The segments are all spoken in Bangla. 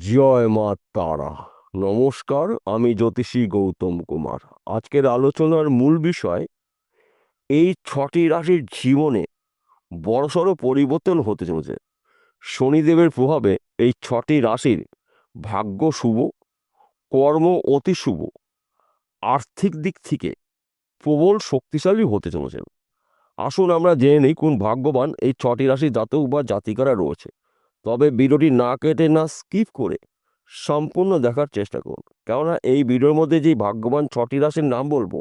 জয় মা তারা। নমস্কার, আমি জ্যোতিষী গৌতম কুমার। আজকের আলোচনার মূল বিষয়, এই ছটি রাশির জীবনে বড়সড় পরিবর্তন হতে চলেছে। শনিদেবের প্রভাবে এই ছটি রাশির ভাগ্য শুভ, কর্ম অতি শুভ, আর্থিক দিক থেকে প্রবল শক্তিশালী হতে চলেছে। আসুন আমরা জেনে নিই কোন ভাগ্যবান এই ছটি রাশির জাতক বা জাতিকারা রয়েছে। তবে ভিডিওটি না কেটে না স্কিপ করে সম্পূর্ণ দেখার চেষ্টা করুন। কেননা এই ভিডিওর মধ্যে যে ভাগ্যবান ছটি রাশির নাম বলব,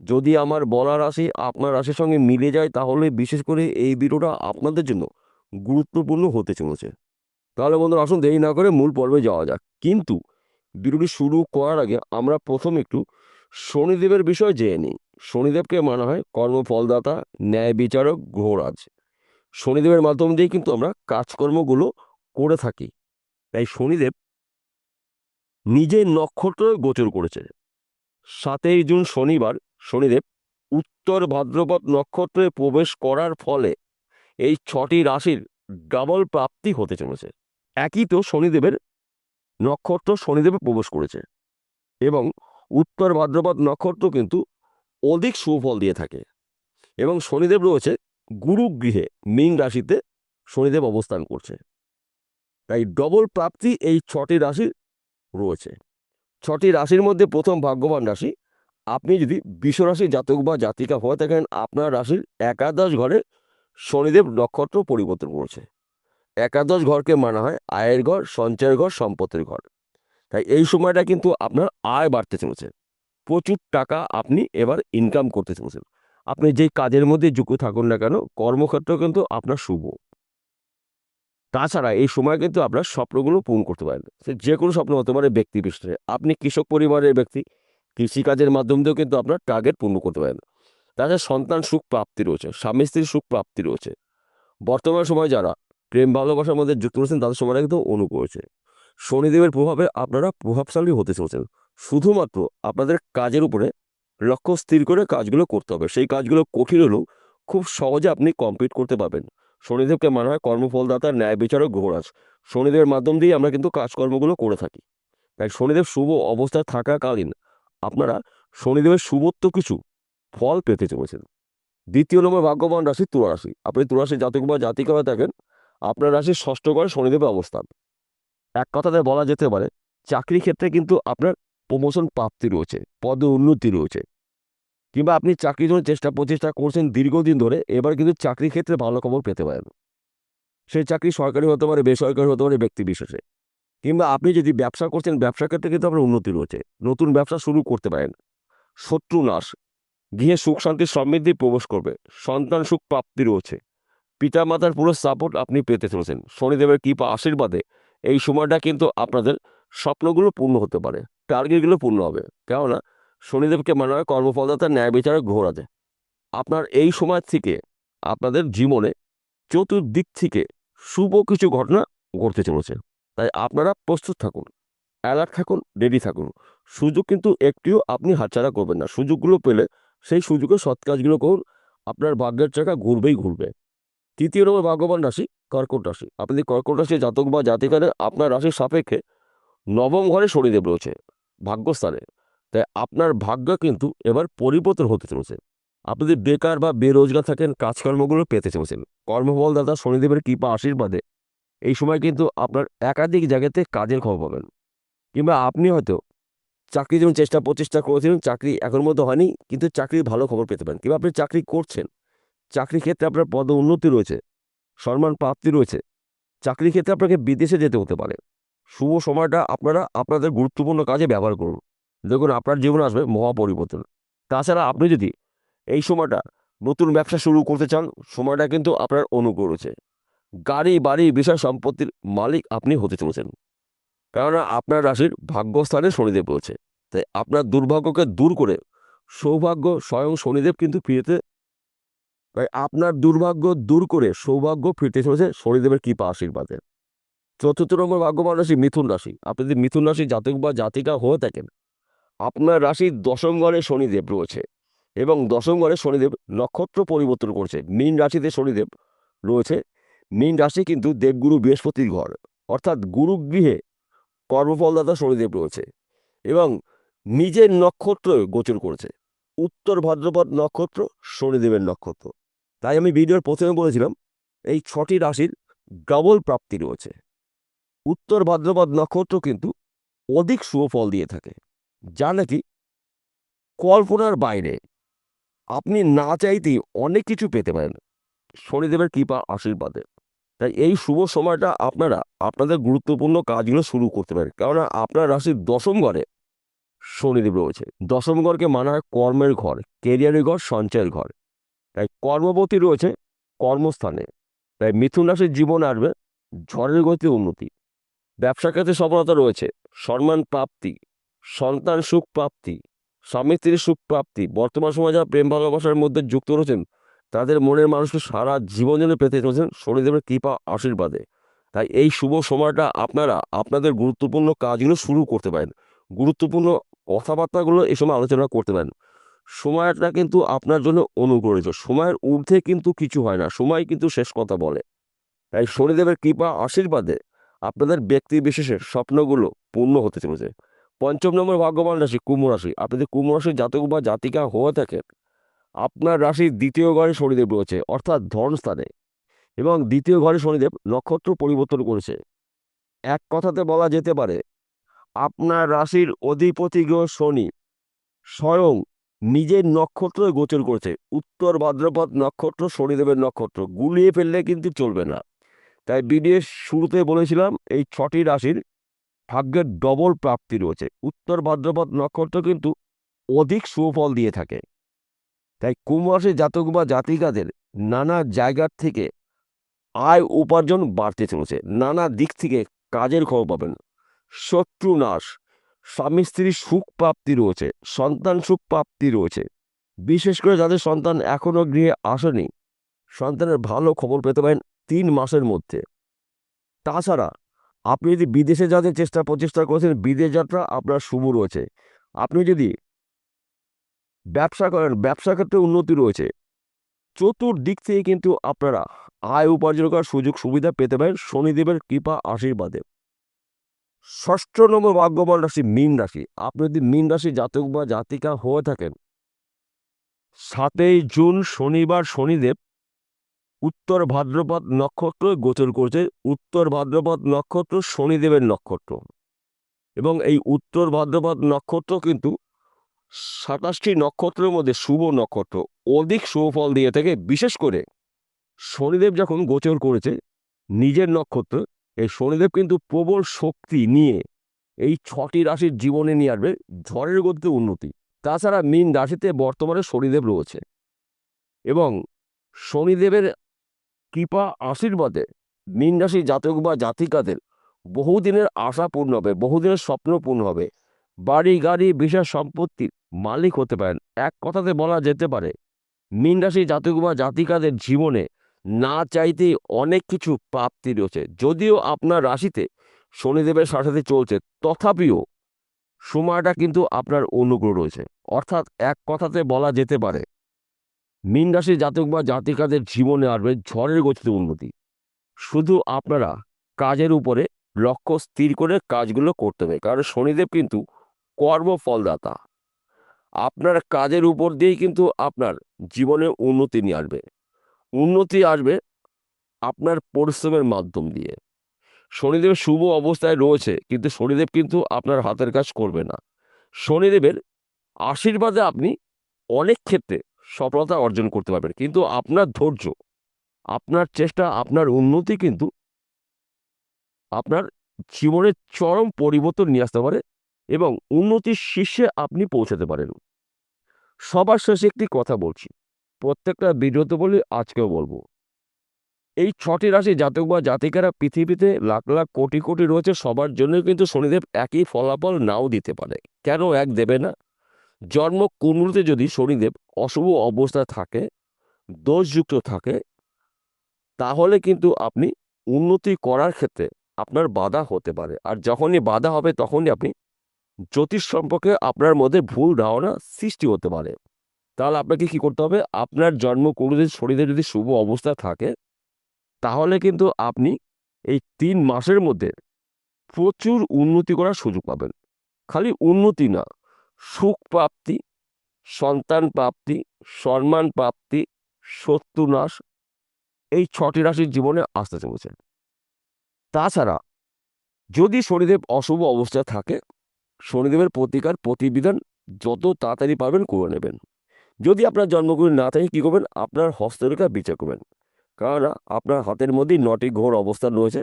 যদি আমার বলা রাশি আপনার রাশির সঙ্গে মিলে যায়, তাহলে বিশেষ করে এই ভিডিওটা আপনাদের জন্য গুরুত্বপূর্ণ হতে চলেছে। তাহলে বন্ধুরা আসুন দেরি না করে মূল পর্বে যাওয়া যাক। কিন্তু ভিডিওটি শুরু করার আগে আমরা প্রথম একটু শনিদেবের বিষয় জেনে নিই। শনিদেবকে মানা হয় কর্মফলদাতা, ন্যায় বিচারক গ্রহরাজ শনিদেবের মাধ্যম দিয়ে কিন্তু আমরা কাজকর্মগুলো করে থাকি। তাই শনিদেব নিজের নক্ষত্র গোচর করেছে। সাতই জুন শনিবার শনিদেব উত্তর ভাদ্রপদ নক্ষত্রে প্রবেশ করার ফলে এই ছটি রাশির ডাবল প্রাপ্তি হতে চলেছে। একই তো শনিদেবের নক্ষত্র শনিদেবে প্রবেশ করেছে এবং উত্তর ভাদ্রপদ নক্ষত্র কিন্তু অধিক সুফল দিয়ে থাকে এবং শনিদেব রয়েছে গুরু গৃহে মীন রাশিতে শনিদেব অবস্থান করছে। তাই ডবল প্রাপ্তি এই ছটি রাশির রয়েছে। ছটি রাশির মধ্যে প্রথম ভাগ্যবান রাশি, আপনি যদি বিশ্বরাশি জাতক বা জাতিকা হয়ে থাকেন, আপনার রাশির একাদশ ঘরে শনিদেব নক্ষত্র পরিবর্তন করেছে। একাদশ ঘরকে মানা হয় আয়ের ঘর, সঞ্চয়ের ঘর, সম্পত্তির ঘর। তাই এই সময়টা কিন্তু আপনার আয় বাড়তে চলেছে। প্রচুর টাকা আপনি এবার ইনকাম করতে চলেছেন। আপনি যেই কাজের মধ্যে যুক্ত থাকুন না কেন, কর্মক্ষেত্র কিন্তু আপনার শুভ। তাছাড়া এই সময় কিন্তু আপনার স্বপ্নগুলো পূরণ করতে পারেন। সে যে কোনো স্বপ্ন হতে পারে ব্যক্তি বিশেষে। আপনি কৃষক পরিবারের ব্যক্তি, কৃষিকাজের মাধ্যম দিয়েও কিন্তু আপনার টার্গেট পূর্ণ করতে পারেন। তাছাড়া সন্তান সুখ প্রাপ্তি রয়েছে, স্বামী স্ত্রীর সুখ প্রাপ্তি রয়েছে। বর্তমান সময় যারা প্রেম ভালোবাসার মধ্যে যুক্ত রয়েছেন, তাদের সময়টা কিন্তু অনুকূল রয়েছে। শনিদেবের প্রভাবে আপনারা প্রভাবশালী হতে চলেছেন। শুধুমাত্র আপনাদের কাজের উপরে লক্ষ্য স্থির করে কাজগুলো করতে হবে। সেই কাজগুলো কঠিন হলেও খুব সহজে আপনি কমপ্লিট করতে পারবেন। শনিদেবকে মানা হয় কর্মফলদাতার ন্যায় বিচারক গ্রহরাজ শনিদেবের মাধ্যম দিয়ে আমরা কিন্তু কাজকর্মগুলো করে থাকি। তাই শনিদেব শুভ অবস্থায় থাকাকালীন আপনারা শনিদেবের শুভত্ব কিছু ফল পেতে চলেছেন। দ্বিতীয় নম্বর ভাগ্যবান রাশি তুলা রাশি। আপনি তুলা রাশি জাতক বা জাতিকা হয়ে থাকেন, আপনার রাশির ষষ্ঠ ঘরে শনিদেবের অবস্থান। এক কথাতে বলা যেতে পারে চাকরি ক্ষেত্রে কিন্তু আপনার প্রমোশন প্রাপ্তি রয়েছে, পদ উন্নতি রয়েছে। কিংবা আপনি চাকরির জন্য চেষ্টা প্রচেষ্টা করছেন দীর্ঘদিন ধরে, এবার কিন্তু চাকরি ক্ষেত্রে ভালো খবর পেতে পারেন। সেই চাকরি সরকারি হতে পারে, বেসরকারি হতে পারে, ব্যক্তি বিশেষে। কিংবা আপনি যদি ব্যবসা করছেন ব্যবসা ক্ষেত্রে কিন্তু আপনার উন্নতি রয়েছে। নতুন ব্যবসা শুরু করতে পারেন। শত্রু নাশ। গৃহে সুখ, শান্তি, সমৃদ্ধি প্রবেশ করবে। সন্তান সুখ, প্রাপ্তি রয়েছে। পিতা মাতার পুরো সাপোর্ট আপনি পেতে চলেছেন। শনিদেবের কৃপা আশীর্বাদে এই সময়টা কিন্তু আপনাদের স্বপ্নগুলো পূর্ণ হতে পারে। টার্গেটগুলো পূর্ণ হবে। কেননা শনিদেবকে মনে হয় কর্মফলদাতা, ন্যায় বিচারক ঘোরাতে আপনার এই সময় থেকে আপনাদের জীবনে চতুর্দিক থেকে শুভ কিছু ঘটনা ঘটতে চলেছে। তাই আপনারা প্রস্তুত থাকুন, অ্যালার্ট থাকুন, রেডি থাকুন। সুযোগ কিন্তু একটিও আপনি হাতছাড়া করবেন না। সুযোগগুলো পেলে সেই সুযোগে সৎ কাজগুলো করুন। আপনার ভাগ্যের চাকা ঘুরবেই ঘুরবে। তৃতীয় নম্বর ভাগ্যবান রাশি, কর্কট রাশি। আপনি কর্কট রাশি জাতক বা জাতিকাদের আপনার রাশির সাপেক্ষে নবম ঘরে শনিদেব রয়েছে, ভাগ্যস্থানে। তাই আপনার ভাগ্য কিন্তু এবার পরিবর্তন হতে চলেছে। আপনি যদি বেকার বা বেরোজগার থাকেন, কাজকর্মগুলো পেতে চলেছেন। কর্মফল দাদা শনিদেবের কৃপা আশীর্বাদে। এই সময় কিন্তু আপনার একাধিক জায়গাতে কাজের খবর পাবেন। কিংবা আপনি হয়তো চাকরির জন্য চেষ্টা প্রচেষ্টা করেছিলেন, চাকরি এখন মতো হয়নি, কিন্তু চাকরির ভালো খবর পেতে পারেন। কিংবা আপনি চাকরি করছেন চাকরি ক্ষেত্রে আপনার পদ উন্নতি রয়েছে, সম্মান প্রাপ্তি রয়েছে। চাকরি ক্ষেত্রে আপনাকে বিদেশে যেতে হতে পারে। শুভ সময়টা আপনারা আপনাদের গুরুত্বপূর্ণ কাজে ব্যবহার করুন। দেখুন, আপনার জীবনে আসবে মহা পরিবর্তন তাছাড়া আপনি যদি এই সময়টা নতুন ব্যবসা শুরু করতে চান, সময়টা কিন্তু আপনার অনুকূল রয়েছে। গাড়ি, বাড়ি, বিষয় সম্পত্তির মালিক আপনি হতে চলেছেন। কেননা আপনার রাশির ভাগ্যস্থানে শনিদেব রয়েছে। তাই আপনার দুর্ভাগ্যকে দূর করে সৌভাগ্য স্বয়ং শনিদেব কিন্তু ফিরেতে তাই আপনার দুর্ভাগ্য দূর করে সৌভাগ্য ফিরতে চলেছে শনিদেবের কৃপা আশীর্বাদে। চতুর্থ নম্বর ভাগ্যবান রাশি মিথুন রাশি। আপনি যদি মিথুন রাশি জাতক বা জাতিকা হয়ে থাকেন, আপনার রাশির দশম ঘরে শনিদেব রয়েছে এবং দশম ঘরে শনিদেব নক্ষত্র পরিবর্তন করছে। মীন রাশিতে শনিদেব রয়েছে। মীন রাশি কিন্তু দেবগুরু বৃহস্পতির ঘর, অর্থাৎ গুরু গৃহে কর্মফলদাতা শনিদেব রয়েছে এবং নিজের নক্ষত্র গোচর করেছে। উত্তর ভাদ্রপদ নক্ষত্র শনিদেবের নক্ষত্র। তাই আমি ভিডিওর প্রথমে বলেছিলাম, এই ছটি রাশির ডবল প্রাপ্তি রয়েছে। উত্তর ভাদ্রপদ নক্ষত্র কিন্তু অধিক শুভ ফল দিয়ে থাকে। যা নাকি কল্পনার বাইরে। আপনি না চাইতেই অনেক কিছু পেতে পারেন। শনিদেবের কৃপা আশীর্বাদে। তাই এই শুভ সময়টা আপনারা আপনাদের গুরুত্বপূর্ণ কাজগুলো শুরু করতে পারেন। কেননা আপনার রাশির দশম ঘরে শনিদেব রয়েছে। দশম ঘরকে মানা হয় কর্মের ঘর কেরিয়ারের ঘর, সঞ্চয়ের ঘর। তাই কর্মবতী রয়েছে কর্মস্থানে। তাই মিথুন রাশির জীবন আসবে ঝড়ের গতি উন্নতি। ব্যবসা ক্ষেত্রে সফলতা রয়েছে। সম্মান প্রাপ্তি, সন্তান সুখ প্রাপ্তি, স্বামী স্ত্রীর সুখ প্রাপ্তি, বর্তমান সময়ে যারা প্রেম ভালোবাসার মধ্যে যুক্ত রয়েছেন, তাদের মনের মানুষকে সারা জীবন যেন পেতে চলেছেন শনিদেবের কৃপা আশীর্বাদে। তাই এই শুভ সময়টা আপনারা আপনাদের গুরুত্বপূর্ণ কাজগুলো শুরু করতে পারেন। গুরুত্বপূর্ণ কথাবার্তাগুলো এই সময় আলোচনা করতে পারেন। সময়টা কিন্তু আপনার জন্য অনুপ্রয়োজন সময়ের ঊর্ধ্বে কিন্তু কিছু হয় না। সময় কিন্তু শেষ কথা বলে। তাই শনিদেবের কৃপা আশীর্বাদে আপনাদের ব্যক্তি বিশেষের স্বপ্নগুলো পূর্ণ হতে চলেছে। পঞ্চম নম্বর ভাগ্যবান রাশি কুম্ভ রাশি। আপনি যদি কুম্ভ রাশির জাতক বা জাতিকা হয়ে থাকেন, আপনার রাশির দ্বিতীয় ঘরে শনিদেব রয়েছে, অর্থাৎ ধনস্থানে এবং দ্বিতীয় ঘরে শনিদেব নক্ষত্র পরিবর্তন করেছে। এক কথাতে বলা যেতে পারে, আপনার রাশির অধিপতি গ্রহ শনি স্বয়ং নিজের নক্ষত্র গোচর করেছে। উত্তর ভাদ্রপদ নক্ষত্র শনিদেবের নক্ষত্র। গুলিয়ে ফেললে কিন্তু চলবে না। তাই ভিডিও শুরুতে বলেছিলাম এই ছটি রাশির ভাগ্যের ডবল প্রাপ্তি রয়েছে। উত্তর ভাদ্রপদ নক্ষত্র কিন্তু অধিক সুফল দিয়ে থাকে। তাই কুম্ভ জাতক বা জাতিকাদের নানা জায়গার থেকে আয় উপার্জন বাড়তে চলেছে। নানা দিক থেকে কাজের খবর পাবেন। শত্রু নাশ, স্বামী স্ত্রীর সুখ প্রাপ্তি রয়েছে, সন্তান সুখ প্রাপ্তি রয়েছে। বিশেষ করে যাদের সন্তান এখনও গৃহে আসেনি, সন্তানের ভালো খবর পেতে পারেন তিন মাসের মধ্যে। তাছাড়া আপনি যদি বিদেশে যাতে চেষ্টা, প্রচেষ্টা করেছেন, বিদেশ যাত্রা আপনার শুভ রয়েছে। আপনি যদি ব্যবসা করেন ব্যবসা ক্ষেত্রে উন্নতি রয়েছে। চতুর্দিক থেকে কিন্তু আপনারা আয় উপার্জন করার সুযোগ, সুবিধা পেতে পারেন শনিদেবের কৃপা আশীর্বাদে। ষষ্ঠ নম্বর ভাগ্যবান রাশি মীন রাশি। আপনি যদি মীন রাশি জাতক বা জাতিকা হয়ে থাকেন, সাতই জুন শনিবার শনিদেব উত্তর ভাদ্রপদ নক্ষত্র গোচর করছে উত্তর ভাদ্রপদ নক্ষত্র শনিদেবের নক্ষত্র। এবং এই উত্তর ভাদ্রপদ নক্ষত্র কিন্তু সাতাশটি নক্ষত্রের মধ্যে শুভ নক্ষত্র। অধিক শুভ ফল দিয়ে থাকে, বিশেষ করে শনিদেব যখন গোচর করেছে নিজের নক্ষত্র, এই শনিদেব কিন্তু প্রবল শক্তি নিয়ে এই ছটি রাশির জীবনে নিয়ে আসবে, ঝড়ের গতিতে উন্নতি। তাছাড়া মীন রাশিতে বর্তমানে শনিদেব রয়েছে। এবং শনিদেবের কৃপা আশীর্বাদে মীন রাশি জাতক বা জাতিকাদের বহুদিনের আশা পূর্ণ হবে, বহুদিনের স্বপ্ন পূর্ণ হবে। বাড়ি, গাড়ি বিশেষ সম্পত্তির মালিক হতে পারেন। এক কথাতে বলা যেতে পারে মীন রাশি জাতক বা জাতিকাদের জীবনে না চাইতেই অনেক কিছু প্রাপ্তি রয়েছে। যদিও আপনার রাশিতে শনিদেবের সাথে চলছে, তথাপিও সময়টা কিন্তু আপনার অনুগ্রহ রয়েছে। অর্থাৎ এক কথাতে বলা যেতে পারে মীন রাশির জাতক বা জাতিকাদের জীবনে আসবে ঝড়ের গতিতে উন্নতি। শুধু আপনারা কাজের উপরে লক্ষ্য স্থির করে কাজগুলো করতে হবে, কারণ শনিদেব কিন্তু কর্মফলদাতা আপনার কাজের উপর দিয়েই কিন্তু আপনার জীবনে উন্নতি নিয়ে আসবে। উন্নতি আসবে আপনার পরিশ্রমের মাধ্যম দিয়ে। শনিদেব শুভ অবস্থায় রয়েছে, কিন্তু শনিদেব কিন্তু আপনার হাতের কাজ করবে না। শনিদেবের আশীর্বাদে আপনি অনেক ক্ষেত্রে সফলতা অর্জন করতে পারবেন। কিন্তু আপনার ধৈর্য, আপনার চেষ্টা, আপনার উন্নতি কিন্তু আপনার জীবনের চরম পরিবর্তন নিয়ে আসতে পারে এবং উন্নতির শীর্ষে আপনি পৌঁছাতে পারেন। সবার শেষে একটি কথা বলছি, প্রত্যেকটা ভিডিওতে বলে আজকেও বলব, এই ছটি রাশি জাতক বা জাতিকারা পৃথিবীতে লাখ লাখ কোটি কোটি রয়েছে, সবার জন্য কিন্তু শনিদেব একই ফলাফল নাও দিতে পারে। কেন এক দেবে না? জন্ম কুণ্ডলিতে যদি শনিদেব অশুভ অবস্থায় থাকে, দোষযুক্ত থাকে, তাহলে কিন্তু আপনি উন্নতি করার ক্ষেত্রে আপনার বাধা হতে পারে। আর যখনই বাধা হবে, তখনই আপনি জ্যোতিষ সম্পর্কে আপনার মধ্যে ভুল ধারণা সৃষ্টি হতে পারে। তাহলে আপনাকে কি করতে হবে? আপনার জন্ম কুণ্ডলীর শরীরে যদি শুভ অবস্থা থাকে, তাহলে কিন্তু আপনি এই তিন মাসের মধ্যে প্রচুর উন্নতি করার সুযোগ পাবেন। খালি উন্নতি না সুখ প্রাপ্তি সন্তান প্রাপ্তি সম্মান প্রাপ্তি শত্রু নাশ এই ছটি রাশির জীবনে আসতে চলেছে। তাছাড়া যদি শনিদেব অশুভ অবস্থায় থাকে, শনিদেবের প্রতিকার, প্রতিবিধান যত তাড়াতাড়ি পারবেন করে নেবেন। যদি আপনার জন্মগুলি না থাকে, কী করবেন? আপনার হস্তরেখা বিচার করবেন। কেননা আপনার হাতের মধ্যেই নটি ঘোর অবস্থান রয়েছে।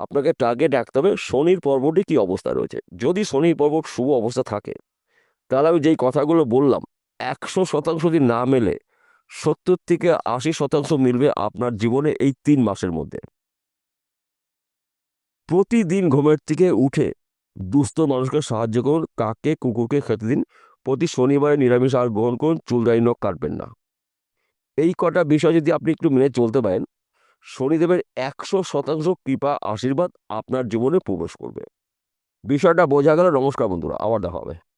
আপনাকে টার্গেট রাখতে হবে শনির পর্বটি কী অবস্থা রয়েছে। যদি শনির পর্ব শুভ অবস্থা থাকে তাহলে আমি যেই কথাগুলো বললাম, একশো শতাংশ যদি না মেলে, সত্তর থেকে আশি শতাংশ মিলবে আপনার জীবনে এই তিন মাসের মধ্যে। প্রতিদিন ঘুমের থেকে উঠে দুস্থ মানুষকে সাহায্য করুন, কাকে, কুকুরকে খেতে দিন। প্রতি শনিবারে নিরামিষ আর গ্রহণ করুন চুলদারি নখ কাটবেন না। এই কটা বিষয় যদি আপনি একটু মেনে চলতে পারেন, শনিদেবের একশো শতাংশ কৃপা, আশীর্বাদ আপনার জীবনে প্রবেশ করবে। বিষয়টা বোঝা গেল। নমস্কার বন্ধুরা, আবার দেখা হবে।